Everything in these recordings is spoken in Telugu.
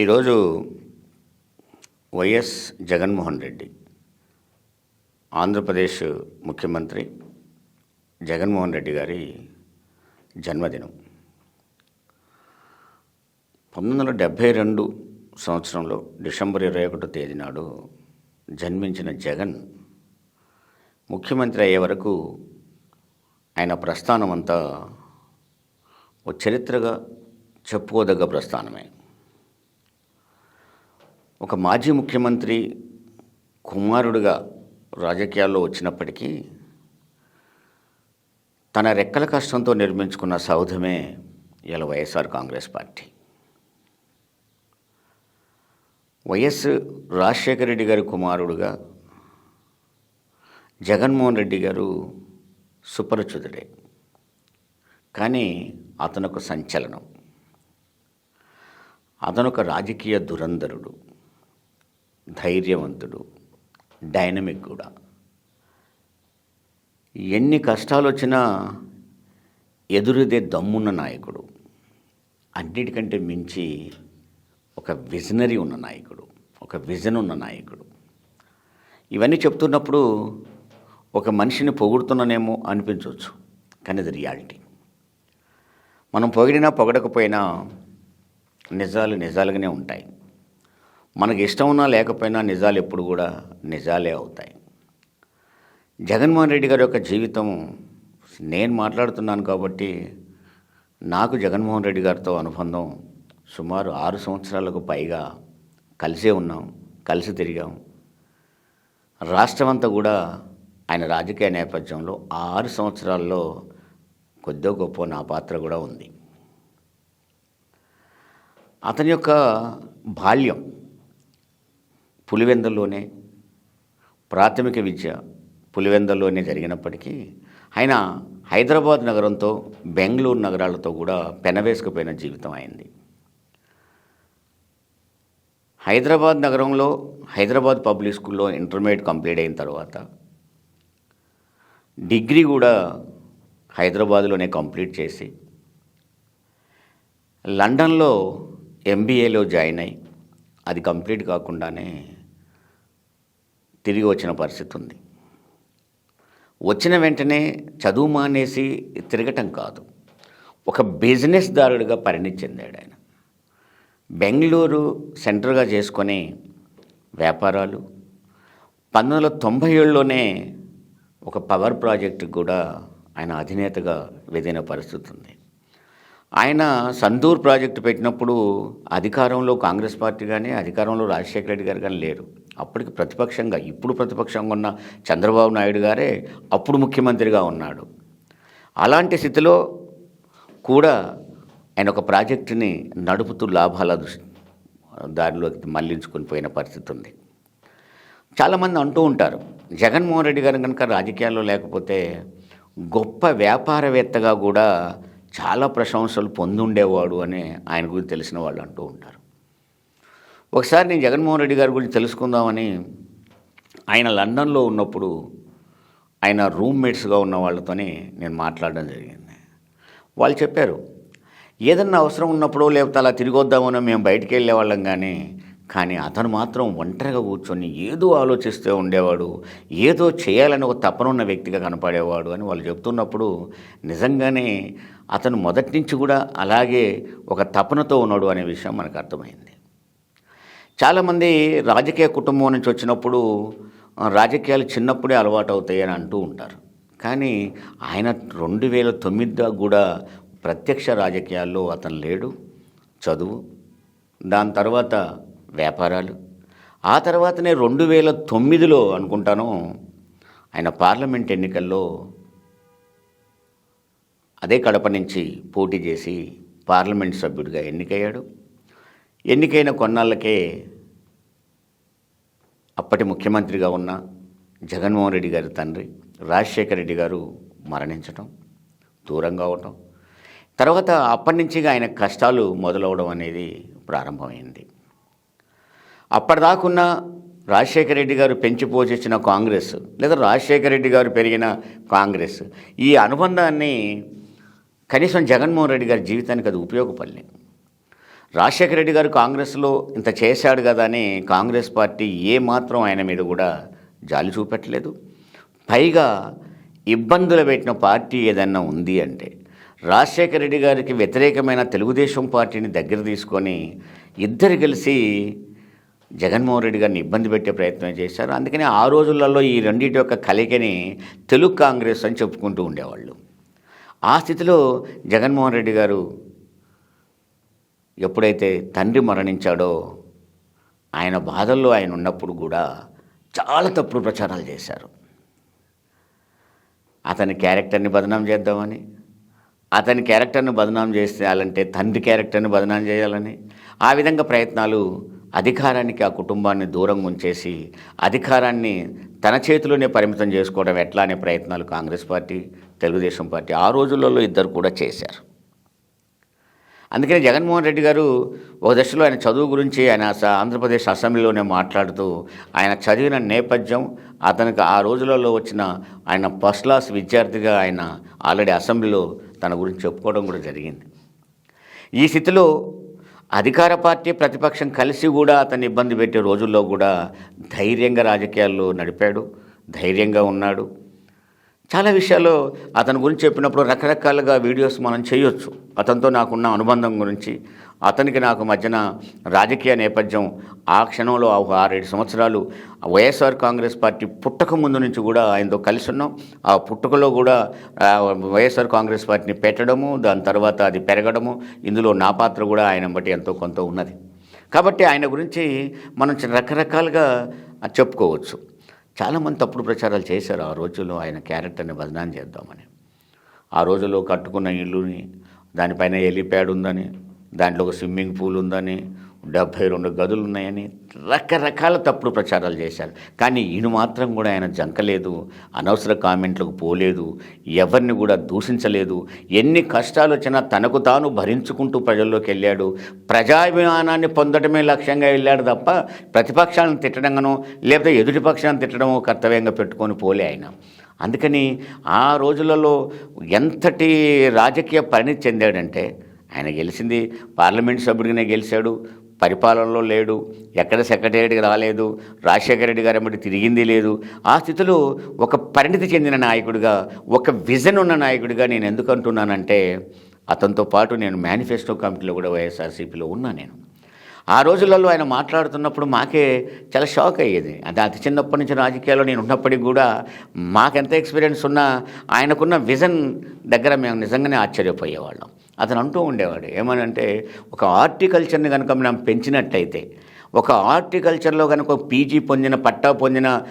ఈరోజు వైఎస్ జగన్మోహన్ రెడ్డి ఆంధ్రప్రదేశ్ ముఖ్యమంత్రి జగన్మోహన్ రెడ్డి గారి జన్మదినం. పంతొమ్మిది వందల డెబ్భై రెండు సంవత్సరంలో డిసెంబర్ ఇరవై ఒకటో తేదీ నాడు జన్మించిన జగన్ ముఖ్యమంత్రి అయ్యే వరకు ఆయన ప్రస్థానం అంతా ఓ చరిత్రగా చెప్పుకోదగ్గ ప్రస్థానమే. ఒక మాజీ ముఖ్యమంత్రి కుమారుడిగా రాజకీయాల్లో వచ్చినప్పటికీ తన రెక్కల కష్టంతో నిర్మించుకున్న సౌధమే ఇలా YSR Congress party. YS Rajasekhara Reddy గారి కుమారుడుగా జగన్మోహన్ రెడ్డి గారు సుపరిచితుడే. కానీ అతనొక సంచలనం. అతనొక రాజకీయ దురంధరుడు. ధైర్యవంతుడు డైనమిక్ కూడా. ఎన్ని కష్టాలు వచ్చినా ఎదురుదే దమ్మున్న నాయకుడు. అన్నిటికంటే మించి ఒక విజనరీ ఉన్న నాయకుడు ఒక విజన్ ఉన్న నాయకుడు. ఇవన్నీ చెప్తున్నప్పుడు ఒక మనిషిని పొగుడుతున్నానేమో అనిపించవచ్చు కానీ అది రియాలిటీ మనం పొగిడినా పొగడకపోయినా నిజాలు నిజాలుగానే ఉంటాయి. మనకి ఇష్టం ఉన్నా లేకపోయినా నిజాలు ఎప్పుడు కూడా నిజాలే అవుతాయి. జగన్మోహన్ రెడ్డి గారి యొక్క జీవితం నేను మాట్లాడుతున్నాను కాబట్టి నాకు జగన్మోహన్ రెడ్డి గారితో అనుబంధం సుమారు ఆరు సంవత్సరాలకు పైగా కలిసే ఉన్నాం కలిసి తిరిగాం. రాష్ట్రం అంతా కూడా ఆయన రాజకీయ నేపథ్యంలో ఆరు సంవత్సరాల్లో కొద్దో గొప్ప నా పాత్ర కూడా ఉంది. అతని యొక్క బాల్యం పులివెందుల్లోనే ప్రాథమిక విద్య పులివెందల్లోనే జరిగినప్పటికీ ఆయన హైదరాబాద్ నగరంతో బెంగళూరు నగరాలతో కూడా పెనవేసుకుపోయిన జీవితం అయింది. హైదరాబాద్ నగరంలో హైదరాబాద్ పబ్లిక్ స్కూల్లో ఇంటర్మీడియట్ కంప్లీట్ అయిన తర్వాత డిగ్రీ కూడా హైదరాబాద్లోనే కంప్లీట్ చేసి లండన్లో ఎంబీఏలో జాయిన్ అయ్యి అది కంప్లీట్ కాకుండానే తిరిగి వచ్చిన పరిస్థితి ఉంది. వచ్చిన వెంటనే చదువు మానేసి తిరగటం కాదు. ఒక బిజినెస్ దారుడిగా పరిణితి చెందాడు ఆయన. బెంగళూరు సెంటర్గా చేసుకొని వ్యాపారాలు పంతొమ్మిది వందల తొంభై ఏడులోనే ఒక పవర్ ప్రాజెక్టు కూడా ఆయన అధినేతగా వెదిన పరిస్థితి ఉంది. ఆయన సందూర్ ప్రాజెక్టు పెట్టినప్పుడు అధికారంలో కాంగ్రెస్ పార్టీ కానీ అధికారంలో రాజశేఖర రెడ్డి గారు కానీ లేరు. అప్పటికి ప్రతిపక్షంగా ఇప్పుడు ప్రతిపక్షంగా ఉన్న చంద్రబాబు నాయుడు గారే అప్పుడు ముఖ్యమంత్రిగా ఉన్నాడు. అలాంటి స్థితిలో కూడా ఆయన ఒక ప్రాజెక్టుని నడుపుతూ లాభాల దృష్టి దారిలోకి మళ్ళించుకొని పోయిన పరిస్థితి ఉంది. చాలామంది అంటూ ఉంటారు జగన్మోహన్ రెడ్డి గారు కనుక రాజకీయాల్లో లేకపోతే గొప్ప వ్యాపారవేత్తగా కూడా చాలా ప్రశంసలు పొందుండేవాడు అని ఆయన గురించి తెలిసిన వాళ్ళు అంటూ ఉంటారు. ఒకసారి నేను జగన్మోహన్ రెడ్డి గారి గురించి తెలుసుకుందామని ఆయన లండన్లో ఉన్నప్పుడు ఆయన రూమ్మేట్స్గా ఉన్న వాళ్ళతోనే నేను మాట్లాడడం జరిగింది. వాళ్ళు చెప్పారు ఏదన్నా అవసరం ఉన్నప్పుడు లేకపోతే అలా తిరిగొద్దామనో మేము బయటికి వెళ్ళేవాళ్ళం కానీ కానీ అతను మాత్రం ఒంటరిగా కూర్చొని ఏదో ఆలోచిస్తూ ఉండేవాడు ఏదో చేయాలని ఒక తపనున్న వ్యక్తిగా కనపడేవాడు అని వాళ్ళు చెప్తున్నప్పుడు నిజంగానే అతను మొదటి నుంచి కూడా అలాగే ఒక తపనతో ఉన్నాడు అనే విషయం మనకు అర్థమైంది. చాలామంది రాజకీయ కుటుంబం నుంచి వచ్చినప్పుడు రాజకీయాలు చిన్నప్పుడే అలవాటు అవుతాయి అని అంటూ ఉంటారు. కానీ ఆయన రెండు వేల తొమ్మిది కూడా ప్రత్యక్ష రాజకీయాల్లో అతను లేడు చదువు దాని తర్వాత వ్యాపారాలు. ఆ తర్వాతనే రెండు వేల తొమ్మిదిలో అనుకుంటాను ఆయన పార్లమెంట్ ఎన్నికల్లో అదే కడప నుంచి పోటీ చేసి పార్లమెంట్ సభ్యుడిగా ఎన్నికయ్యాడు. ఎన్నికైన కొన్నాళ్ళకే అప్పటి ముఖ్యమంత్రిగా ఉన్న జగన్మోహన్ రెడ్డి గారి తండ్రి రాజశేఖర రెడ్డి గారు మరణించటం దూరంగా అవటం తర్వాత అప్పటి నుంచి ఆయన కష్టాలు మొదలవడం అనేది ప్రారంభమైంది. అప్పటిదాకున్న రాజశేఖర రెడ్డి గారు పెంచి పోషించిన కాంగ్రెస్ లేదా రాజశేఖర రెడ్డి గారు పెరిగిన కాంగ్రెస్ ఈ అనుబంధాన్ని కనీసం జగన్మోహన్ రెడ్డి గారి జీవితానికి అది ఉపయోగపడలేదు. రాజశేఖర రెడ్డి గారు కాంగ్రెస్లో ఇంత చేశాడు కదా అని కాంగ్రెస్ పార్టీ ఏ మాత్రం ఆయన మీద కూడా జాలి చూపెట్టలేదు. పైగా ఇబ్బందులు పెట్టిన పార్టీ ఏదన్నా ఉంది అంటే రాజశేఖర రెడ్డి గారికి వ్యతిరేకమైన తెలుగుదేశం పార్టీని దగ్గర తీసుకొని ఇద్దరు కలిసి జగన్మోహన్ రెడ్డి గారిని ఇబ్బంది పెట్టే ప్రయత్నం చేశారు. అందుకని ఆ రోజులలో ఈ రెండింటి యొక్క కలికని తెలుగు కాంగ్రెస్ అని చెప్పుకుంటూ ఉండేవాళ్ళు. ఆ స్థితిలో జగన్మోహన్ రెడ్డి గారు ఎప్పుడైతే తండ్రి మరణించాడో ఆయన బాధల్లో ఆయన ఉన్నప్పుడు కూడా చాలా తప్పుడు ప్రచారాలు చేశారు. అతని క్యారెక్టర్ని బదనాం చేద్దామని అతని క్యారెక్టర్ని బదనాం చేసేయాలంటే తండ్రి క్యారెక్టర్ని బదనాం చేయాలని ఆ విధంగా ప్రయత్నాలు అధికారానికి ఆ కుటుంబాన్ని దూరంగా ఉంచేసి అధికారాన్ని తన చేతిలోనే పరిమితం చేసుకోవడం ఎట్లా అనే ప్రయత్నాలు కాంగ్రెస్ పార్టీ తెలుగుదేశం పార్టీ ఆ రోజులలో ఇద్దరు కూడా చేశారు. అందుకని జగన్మోహన్ రెడ్డి గారు ఒక దశలో ఆయన చదువు గురించి ఆయన ఆంధ్రప్రదేశ్ అసెంబ్లీలోనే మాట్లాడుతూ ఆయన చదివిన నేపథ్యం అతనికి ఆ రోజులలో వచ్చిన ఆయన ఫస్ట్ క్లాస్ విద్యార్థిగా ఆయన ఆల్రెడీ అసెంబ్లీలో తన గురించి చెప్పుకోవడం కూడా జరిగింది. ఈ స్థితిలో అధికార పార్టీ ప్రతిపక్షం కలిసి కూడా అతన్ని ఇబ్బంది పెట్టే రోజుల్లో కూడా ధైర్యంగా రాజకీయాల్లో నడిపాడు ధైర్యంగా ఉన్నాడు. చాలా విషయాల్లో అతని గురించి చెప్పినప్పుడు రకరకాలుగా వీడియోస్ మనం చేయొచ్చు. అతనితో నాకున్న అనుబంధం గురించి అతనికి నాకు మధ్యన రాజకీయ నేపథ్యం ఆ క్షణంలో ఆ ఒక ఆరేడు సంవత్సరాలు వైఎస్ఆర్ కాంగ్రెస్ పార్టీ పుట్టక ముందు నుంచి కూడా ఆయనతో కలిసి ఉన్నాం. ఆ పుట్టుకలో కూడా వైఎస్ఆర్ కాంగ్రెస్ పార్టీని పెట్టడము దాని తర్వాత అది పెరగడము ఇందులో నా పాత్ర కూడా ఆయన బట్టి ఎంతో కొంత ఉన్నది. కాబట్టి ఆయన గురించి మనం రకరకాలుగా చెప్పుకోవచ్చు. చాలామంది తప్పుడు ప్రచారాలు చేశారు ఆ రోజుల్లో ఆయన క్యారెక్టర్ని బదనాం చేద్దామని. ఆ రోజుల్లో కట్టుకున్న ఇల్లుని దానిపైన ఎలిప్యాడ్ ఉందని దాంట్లో ఒక స్విమ్మింగ్ పూల్ ఉందని డెబ్భై రెండు గదులు ఉన్నాయని రకరకాల తప్పుడు ప్రచారాలు చేశారు. కానీ ఈయన మాత్రం కూడా ఆయన జంకలేదు అనవసర కామెంట్లకు పోలేదు ఎవరిని కూడా దూషించలేదు. ఎన్ని కష్టాలు వచ్చినా తనకు తాను భరించుకుంటూ ప్రజల్లోకి వెళ్ళాడు. ప్రజాభిమానాన్ని పొందడమే లక్ష్యంగా వెళ్ళాడు తప్ప ప్రతిపక్షాలను తిట్టడంగానో లేకపోతే ఎదుటి పక్షాలను తిట్టడమో కర్తవ్యంగా పెట్టుకొని పోలే ఆయన. అందుకని ఆ రోజులలో ఎంతటి రాజకీయ పరిణితి చెందాడంటే ఆయన గెలిచింది పార్లమెంట్ సభ్యుడిగానే గెలిచాడు పరిపాలనలో లేడు ఎక్కడ సెక్రటేరియట్కి రాలేదు రాజశేఖర రెడ్డి గారు ఎమ్మటి తిరిగింది లేదు. ఆ స్థితిలో ఒక పరిణితి చెందిన నాయకుడిగా ఒక విజన్ ఉన్న నాయకుడిగా నేను ఎందుకు అంటున్నానంటే అతనితో పాటు నేను మేనిఫెస్టో కమిటీలో కూడా వైఎస్ఆర్సీపీలో ఉన్నా నేను. ఆ రోజులలో ఆయన మాట్లాడుతున్నప్పుడు మాకే చాలా షాక్ అయ్యేది. అది అతి చిన్నప్పటి నుంచి రాజకీయాల్లో నేను ఉన్నప్పటికీ కూడా మాకెంత ఎక్స్పీరియన్స్ ఉన్నా ఆయనకున్న విజన్ దగ్గర మేము నిజంగానే ఆశ్చర్యపోయేవాళ్ళం. అతను అంటూ ఉండేవాడు ఏమనంటే ఒక ఆర్టికల్చర్ని కనుక మనం పెంచినట్టయితే ఒక ఆర్టికల్చర్లో కనుక పీజీ పొందిన పట్టా పొందిన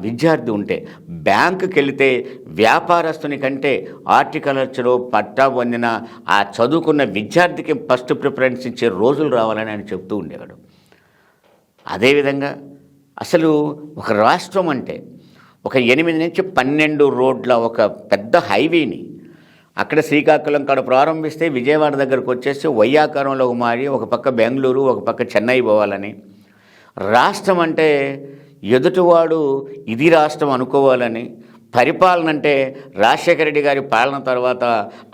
విద్యార్థి ఉంటే బ్యాంకుకి వెళితే వ్యాపారస్తుని కంటే ఆర్టికల్చర్లో పట్టా పొందిన ఆ చదువుకున్న విద్యార్థికి ఫస్ట్ ప్రిఫరెన్స్ ఇచ్చే రోజులు రావాలని ఆయన చెప్తూ ఉండేవాడు. అదేవిధంగా అసలు ఒక రాష్ట్రం అంటే ఒక ఎనిమిది నుంచి పన్నెండు రోడ్ల ఒక పెద్ద హైవేని అక్కడ శ్రీకాకుళం కాడ ప్రారంభిస్తే విజయవాడ దగ్గరకు వచ్చేసి వైయాకారంలో మారి ఒక పక్క బెంగళూరు ఒక పక్క చెన్నై పోవాలని. రాష్ట్రం అంటే ఎదుటివాడు ఇది రాష్ట్రం అనుకోవాలని. పరిపాలన అంటే రాజశేఖర రెడ్డి గారి పాలన తర్వాత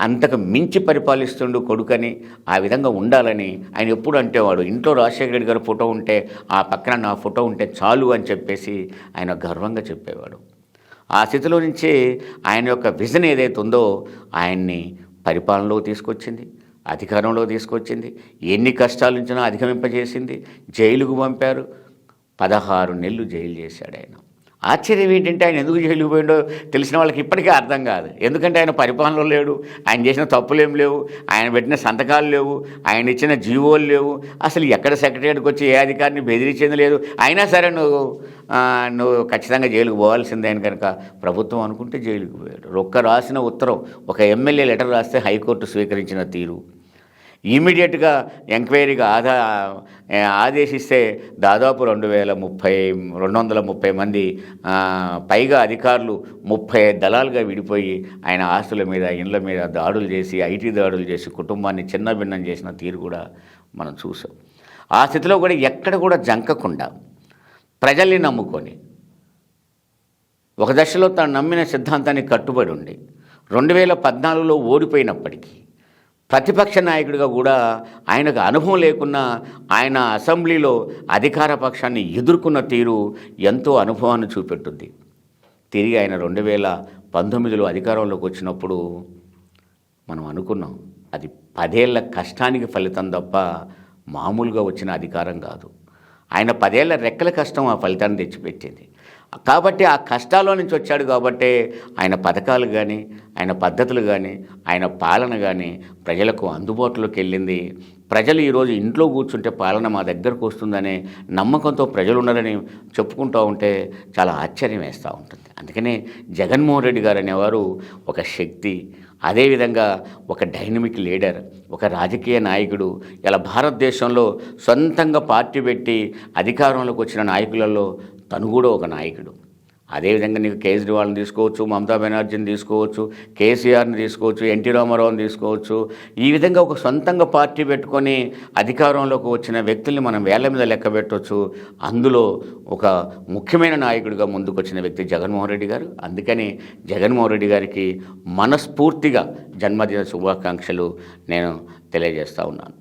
అంతకు మించి పరిపాలిస్తుండు కొడుకని ఆ విధంగా ఉండాలని. ఆయన ఎప్పుడు అంటేవాడు ఇంట్లో రాజశేఖర రెడ్డి గారి ఫోటో ఉంటే ఆ పక్కన నా ఫోటో ఉంటే చాలు అని చెప్పేసి ఆయన గర్వంగా చెప్పేవాడు. ఆ స్థితిలో నుంచి ఆయన యొక్క విజన్ ఏదైతే ఉందో ఆయన్ని పరిపాలనలో తీసుకొచ్చింది అధికారంలో తీసుకొచ్చింది ఎన్ని కష్టాల నుంచినా అధిగమింపజేసింది జైలుకు పంపారు. పదహారు నెలలు జైలు చేశాడు ఆయన. ఆశ్చర్యం ఏంటంటే ఆయన ఎందుకు జైలుకు పోయిండో తెలిసిన వాళ్ళకి ఇప్పటికీ అర్థం కాదు. ఎందుకంటే ఆయన పరిపాలనలో లేడు ఆయన చేసిన తప్పులేం లేవు ఆయన పెట్టిన సంతకాలు లేవు ఆయన ఇచ్చిన జీవోలు లేవు. అసలు ఎక్కడ సెక్రటరీకి వచ్చి ఏ అధికారిని బెదిరించింది లేదు. అయినా సరే నువ్వు నువ్వు ఖచ్చితంగా జైలుకు పోవాల్సిందే అని కనుక ప్రభుత్వం అనుకుంటే జైలుకు పోయాడు. ఒక్క రాసిన ఉత్తరం ఒక ఎమ్మెల్యే లెటర్ రాస్తే హైకోర్టు స్వీకరించిన తీరు. ఇమీడియట్గా ఎంక్వైరీగా ఆదా ఆదేశిస్తే దాదాపు రెండు వేల ముప్పై రెండు వందల ముప్పై మంది పైగా అధికారులు ముప్పై దళాలుగా విడిపోయి ఆయన ఆస్తుల మీద ఇండ్ల మీద దాడులు చేసి ఐటీ దాడులు చేసి కుటుంబాన్ని చిన్న భిన్నం చేసిన తీరు కూడా మనం చూసాం. ఆ స్థితిలో కూడా ఎక్కడ కూడా జంకకుండా ప్రజల్ని నమ్ముకొని ఒక దశలో తను నమ్మిన సిద్ధాంతానికి కట్టుబడి ఉండి రెండు వేల పద్నాలుగులో ఓడిపోయినప్పటికీ ప్రతిపక్ష నాయకుడిగా కూడా ఆయనకు అనుభవం లేకున్నా ఆయన అసెంబ్లీలో అధికార పక్షాన్ని ఎదుర్కొన్న తీరు ఎంతో అనుభవాన్ని చూపెట్టుద్ది తిరిగి ఆయన రెండు వేల పంతొమ్మిదిలో అధికారంలోకి వచ్చినప్పుడు మనం అనుకున్నాం అది పదేళ్ళ కష్టానికి ఫలితం తప్ప మామూలుగా వచ్చిన అధికారం కాదు. ఆయన పదేళ్ళ రెక్కల కష్టం ఆ ఫలితాన్ని తెచ్చిపెట్టింది. కాబట్టి ఆ కష్టాల్లో నుంచి వచ్చాడు కాబట్టే ఆయన పథకాలు కానీ ఆయన పద్ధతులు కానీ ఆయన పాలన కానీ ప్రజలకు అందుబాటులోకి వెళ్ళింది. ప్రజలు ఈరోజు ఇంట్లో కూర్చుంటే పాలన మా దగ్గరకు వస్తుందనే నమ్మకంతో ప్రజలు ఉన్నారని చెప్పుకుంటూ ఉంటే చాలా ఆశ్చర్యం వేస్తూ ఉంటుంది. అందుకనే జగన్మోహన్ రెడ్డి గారు అనేవారు ఒక శక్తి అదేవిధంగా ఒక డైనమిక్ లీడర్ ఒక రాజకీయ నాయకుడు. ఇలా భారతదేశంలో సొంతంగా పార్టీ పెట్టి అధికారంలోకి వచ్చిన నాయకులలో తను కూడా ఒక నాయకుడు. అదేవిధంగా నీకు కేజ్రీవాల్ని తీసుకోవచ్చు మమతా బెనర్జీని తీసుకోవచ్చు కేసీఆర్ని తీసుకోవచ్చు ఎన్టీ రామారావుని తీసుకోవచ్చు. ఈ విధంగా ఒక సొంతంగా పార్టీ పెట్టుకొని అధికారంలోకి వచ్చిన వ్యక్తుల్ని మనం వేళ్ళ మీద లెక్క పెట్టవచ్చు అందులో ఒక ముఖ్యమైన నాయకుడిగా ముందుకు వచ్చిన వ్యక్తి జగన్మోహన్ రెడ్డి గారు. అందుకని జగన్మోహన్ రెడ్డి గారికి మనస్ఫూర్తిగా జన్మదిన శుభాకాంక్షలు నేను తెలియజేస్తూ ఉన్నాను.